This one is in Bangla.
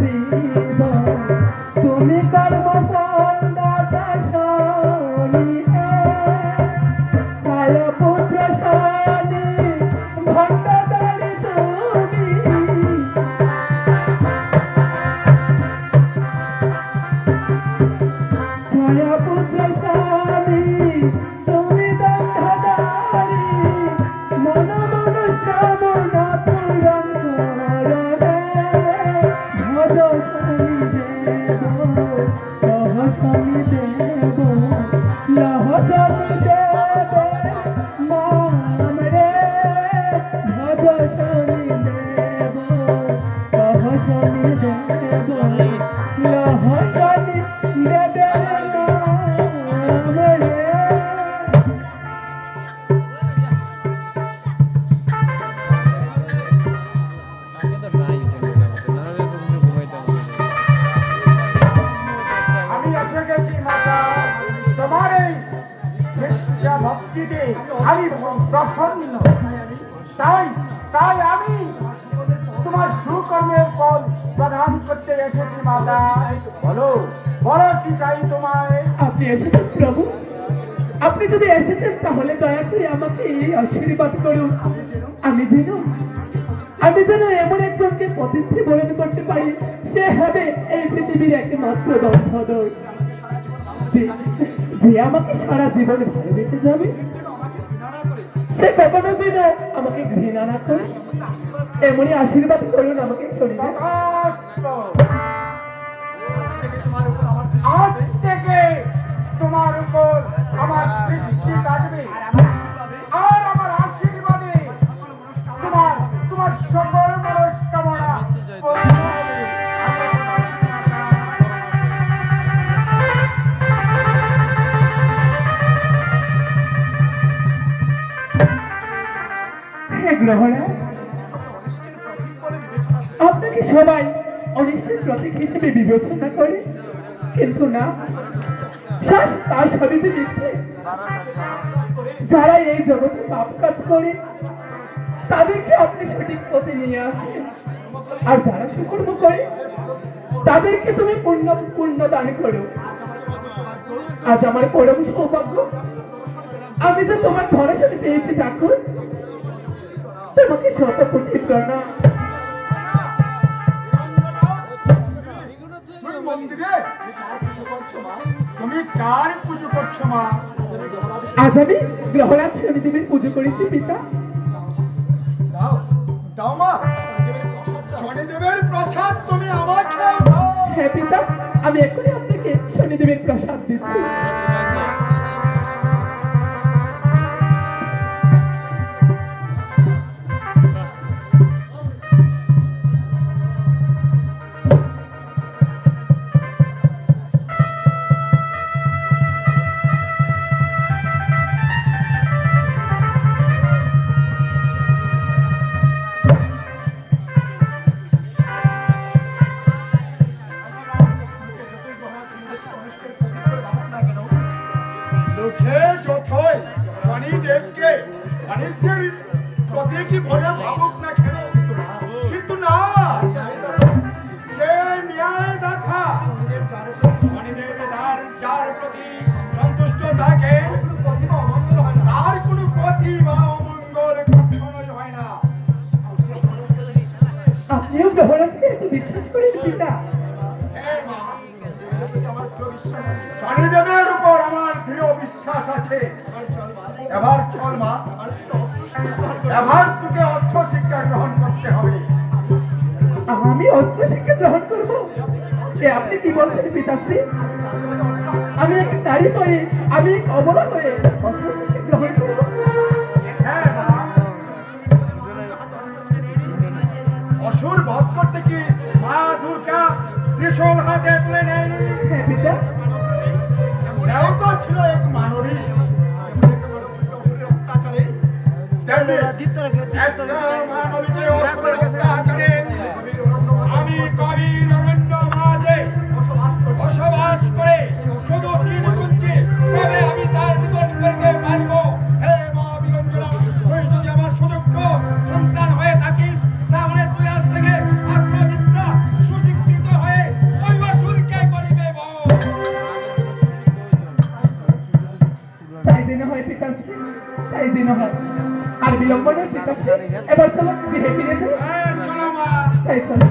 Thank you. আমি প্রসন্ন। তাই তাই আমি তোমার সুকর্মের ফল প্রদান করতে এসেছি, মাতা। বলো বলো কি চাই তোমায়? আপনি এসেছেন, প্রভু। আপনি যদি এসেছেন, তাহলে দয়া করে আমাকে এই আশীর্বাদ করুন। আমি যেন আমি যেন এমন একজনকে প্রতিষ্ঠি বরণ করতে পারি, সে হবে এই পৃথিবীর একমাত্র যে যে আমাকে সারা জীবন ভালোবেসে যাবে সে কখনো যেন আমাকে ঘৃণা না করে। এমনই আশীর্বাদ করুন, আমাকে শরীরে আজ থেকে তোমার উপর আমার দৃষ্টি থাকবে গ্রহরা আপনাকে সবাই অনিষ্টের প্রতীক হিসেবে বিবেচনা করে, কিন্তু না, শ্বাস তার সবই তো যারা এই জগতে পাপ কাজ করে, তাদেরকে আপনি সঠিক পথে নিয়ে আসেন। আর যারা সুকর্ম করে, তাদেরকে তুমি পূর্ণ পূর্ণ দান করো। আজ আমার পরম সৌভাগ্য, আমি যে তোমার ভরসাতে পেয়েছি ঠাকুর তোমাকে শত কোটি প্রণাম তুমি কার পুজো করছ মা? আজ আমি গ্রহরাজ শনিদেবের পুজো করেছি পিতা। দাও দাও মা। শনিদেবের প্রসাদ তুমি আমাকে হ্যাঁ পিতা আমি এখনই আপনাকে শনিদেবের প্রসাদ দিচ্ছি। লোকে যথই শনিদেবকে অনিষ্টের প্রতীকী বলে ভাবুক না কেন? কিন্তু না সে ন্যায় দাথা শনিদেব তার যার প্রতি সন্তুষ্ট থাকে তার কোনো বা অমঙ্গল কখনোই হয় না। আপনিও গ্রহরাজকে বিশ্বাস করেন পিতা। শনিদেবের উপর আমার দৃঢ় বিশ্বাস আছে। এবার চল মা। এবার তোকে অস্ত্র শিক্ষা গ্রহণ করতে হবে। আমি অস্ত্র শিক্ষা গ্রহণ করব? এ আপনি কি বলছেন পিতাশ্রী? আমি এক নারী হয়ে আমি এক অবলা হয়ে অস্ত্র শিক্ষা গ্রহণ করব? হ্যাঁ অসুর বধ করতে কি মা দুর্গা ত্রিশূল হাতে তুলে নেয়নি? হ্যাঁ পিতা। সেও তো ছিল এক মানবী। অত্যাচারী একটা মানবীকে অত্যাচার তাই যেন হয় ঠিক আছে তাই যেন হয়। আর বিলম্ব না ঠিক আছে। এবার চলো ফিরে তাই চলো।